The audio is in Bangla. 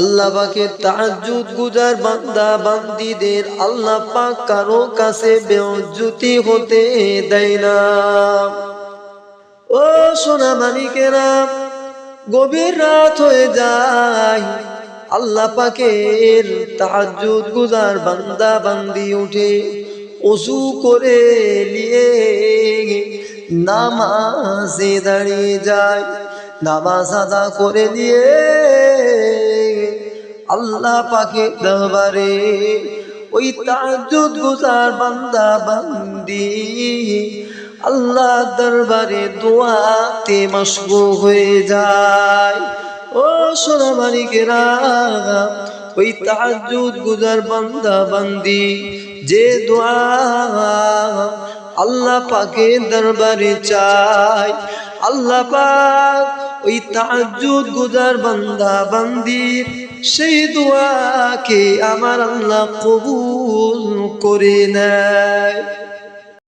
আল্লাহ পাকে তাহাজ্জুদ গুজার বান্দা বান্দিদের আল্লাহ পাক কারও কাছে বেউজ্জুতি হতে দেয় না। ও সোনা মানিকেরা গভীর রাত হয়ে যায়। আল্লাহ পাকের তাহাজ্জুদ গুজার বান্দা বান্দি উঠে অজু করে নিয়ে নামাজে দাঁড়িয়ে যায়। নামাজ আদা করে দিয়ে আল্লাহ পাকে দরবারে ওই তাহাজ্জুদ গুজার বান্দা বান্দি। আল্লাহ দরবারে দোয়াতে মশগু হয়ে যায়। ও সোনা মালিকেরা, ওই তাহাজ্জুদ গুজার বান্দা বান্দি, যে দোয়া আল্লাহ পাকে দরবারে চায়। আল্লাহ পাক ওই তাজুদ গুজার বান্দা বান্দির সেই দোয়াকে আমার আল্লাহ কবুল করে নেয়।